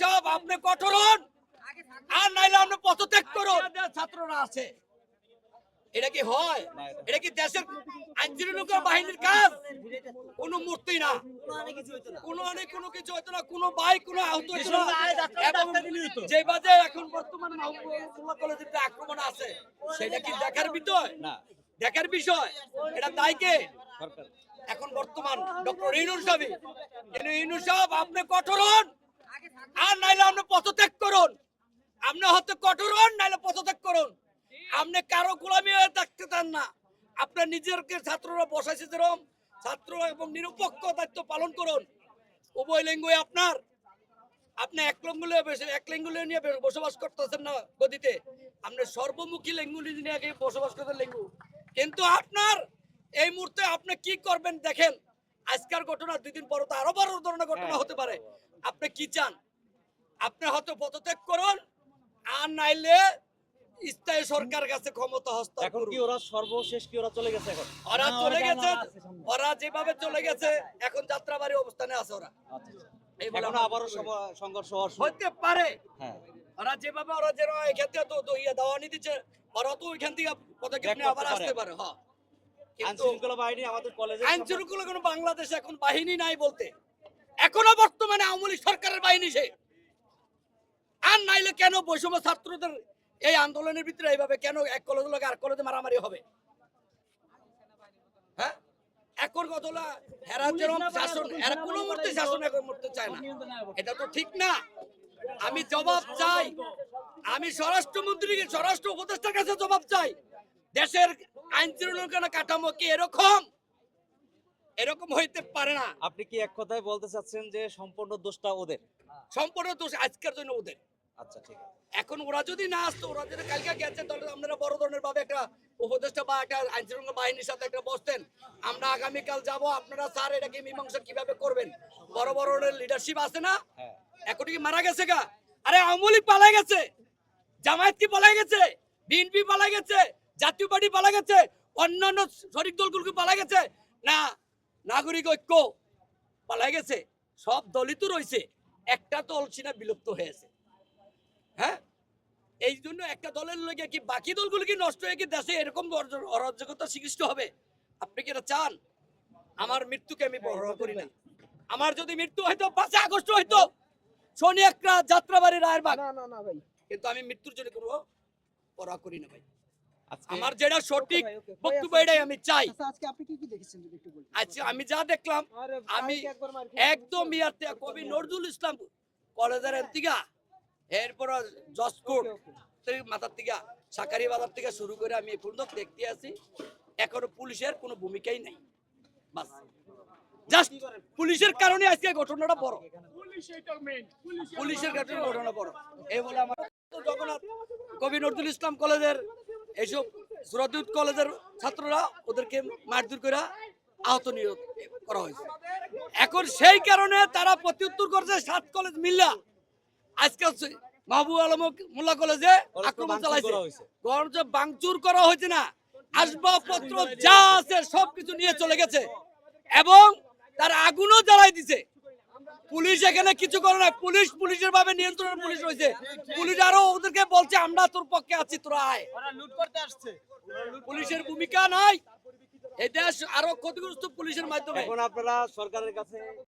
সাহেব আপনি কঠোর হন। আর নাইলে আপনি পদত্যাগ করুন। ছাত্ররা আছে। এটা কি হয়? এটা কি দেশের বাহিনীর কাজ? কোনো মূর্তি না। কোনো অনেক কোনো কিছু হইতো না কোনো ভাই কোনো আহত হইতো না। যে বাজে এখন বর্তমানে মাহবুবুল্লাহ কলেজের যে আক্রমণ আছে সেটা কি দেখার বিষয়? না। দেখার বিষয়? এটা দায় কে? এখন বর্তমান ডক্টর ইনুর সাহেব। ইনুর সাহেব আপনি কঠোর হন। পদত্যাগ করুন। আপনি হয়তো কঠোর হন নাইলে পদত্যাগ করুন। আপনি কারও গোলামি হয়ে থাকতে চান না। আপনার নিজেরকে ছাত্ররা বসাইছে যেরকম। ছাত্র এবং নিরপেক্ষ দায়িত্ব পালন করুন। উভয় লিঙ্গই আপনার। আপনি এক লিঙ্গুলে এক লিঙ্গুলে নিয়ে বসবাস করতেছেন না গদিতে। আপনি সর্বমুখী লিঙ্গুলি নিয়ে আগে বসবাস করতেন লিঙ্গু। কিন্তু আপনার এই মুহূর্তে আপনি কি করবেন দেখেন। আজকের ঘটনা দুই দিন পর তো আরও বড় ধরনের ঘটনা হতে পারে। আপনি কি চান? আপনি হয়তো পদত্যাগ করুন আর নাইলে স্থায়ী সরকার কাছে ক্ষমতা হস্তান্তর এখন কি ওরা সর্বশেষ কি ওরা চলে গেছে এখন? ওরা চলে গেছে ওরা যেভাবে চলে গেছে এখন যাত্রাবাড়ি অবস্থানে আছে ওরা। এই বলে এখন আবারও সংঘর্ষ হতে পারে। ওরা যেভাবে ওরা যে এখান থেকে তো তো দাওয়ানি দিচ্ছে ওরা তো ওইখান থেকে পদক্ষেপ Back নিয়ে আবার আসতে পারে। হ্যাঁ কোনো বাংলাদেশে এখন বাহিনী নাই বলতে। এখনও বর্তমানে আওয়ামী সরকারের বাহিনী সে। আর নাইলে কেন বৈষম্য ছাত্রদের এই আন্দোলনের ভিতরে এইভাবে কেন এক কলেজ লোক আর কলেজে মারামারি হবে? হ্যাঁ? এখন কত হলো, যেরকম শাসন এরা কোনো মুহূর্তে শাসন এখন করতে চায় না। এটা তো ঠিক না। আমি জবাব চাই আমি স্বরাষ্ট্রমন্ত্রীকে স্বরাষ্ট্র উপদেষ্টার কাছে জবাব চাই দেশের আইন শৃঙ্খলা কাঠামো কি এরকম? এরকম হইতে পারে না। আপনি কি এক কথায় বলতে চাচ্ছেন যে সম্পূর্ণ দোষটা ওদের? সম্পূর্ণ দোষ আজকের জন্য ওদের। আচ্ছা ঠিক এখন ওরা যদি না আসতো ওরা যদি কালকে গেছে তাহলে আপনারা বড় ধরনের ভাবে একটা উপদেষ্টা বা একটা আইন শৃঙ্খলা বাহিনীর সাথে একটা বসতেন। আমরা আগামীকাল যাব আপনারা স্যার এটাকে মীমাংসা কীভাবে করবেন? বড় বড় লিডারশিপ আছে না? হ্যাঁ। এখন কি মারা গেছে গা? আরে আওয়ামী লীগ পালাই গেছে। জামায়াত কি পালাই গেছে? বিএনপি পালাই গেছে। জাতীয় পার্টি পালা গেছে। অন্যান্য শরিক দলগুলো কি পালাই গেছে? না নাগরিক ঐক্য পালাই গেছে। সব দলই তো রয়েছে। একটা দল সিনা বিলুপ্ত হয়েছে হ্যাঁ? এই জন্য একটা দলের লগে কি বাকি দলগুলো কি নষ্ট হয়ে কি দেশে এরকম অরাজকতা সৃষ্টি হবে? আপনি কি এটা চান? আমার মৃত্যুকে আমি বড় করি না। আমার যদি মৃত্যু হয়তো পাঁচে আগস্ট হয়তো শনি একটা যাত্রাবাড়ি রায়েরবাগ না না ভাই। কিন্তু আমি মৃত্যুর জন্য কোনো পড়া করি না ভাই। আমার যেটা সঠিক বক্তব্য আচ্ছা। এটাই আমি চাই। আচ্ছা আজকে আপনি কি কি দেখেছেন যদি একটু বলতেন? আচ্ছা আমি যা দেখলাম আমি। একদম ইয়াতে কবি নজরুল ইসলাম কলেজের এদিকা এরপর জসকোট. মাথার থেকে সাকারি বাজার থেকে শুরু করে আমি পর্যন্ত দেখতে আছি এখনও পুলিশের কোনো ভূমিকাই নাই। বাস। জাস্ট পুলিশের কারণে আজকে ঘটনাটা বড়। পুলিশের কারণে ঘটনা বড়। এই বলে আমার জগন্নাথ, কবি নজরুল ইসলাম কলেজের এইসব সুরদুত কলেজের ছাত্ররা ওদেরকে মারধর করে আহত নিয়োগ করা হয়েছে। এখন সেই কারণে তারা প্রত্যুত্তর করছে সাত কলেজ মিল্লা। আজকে হচ্ছে মাহবুব আলম মোল্লা কলেজে আক্রমণ চালাইছে। গরমে বাংচুর করা হয়েছে না আসবাবপত্র যা আছে সবকিছু নিয়ে চলে গেছে। এবং তার আগুনও জ্বালাই দিছে। পুলিশ এখানে কিছু করে না পুলিশ পুলিশের ভাবে নিয়ন্ত্রণ পুলিশ রয়েছে। পুলিশ আরও ওদেরকে বলছে আমরা তোর পক্ষে আছি তোরা আয়। পুলিশের ভূমিকা নাই। এই দেশ আরও ক্ষতিগ্রস্ত পুলিশের মাধ্যমে। এখন আপনারা সরকারের কাছে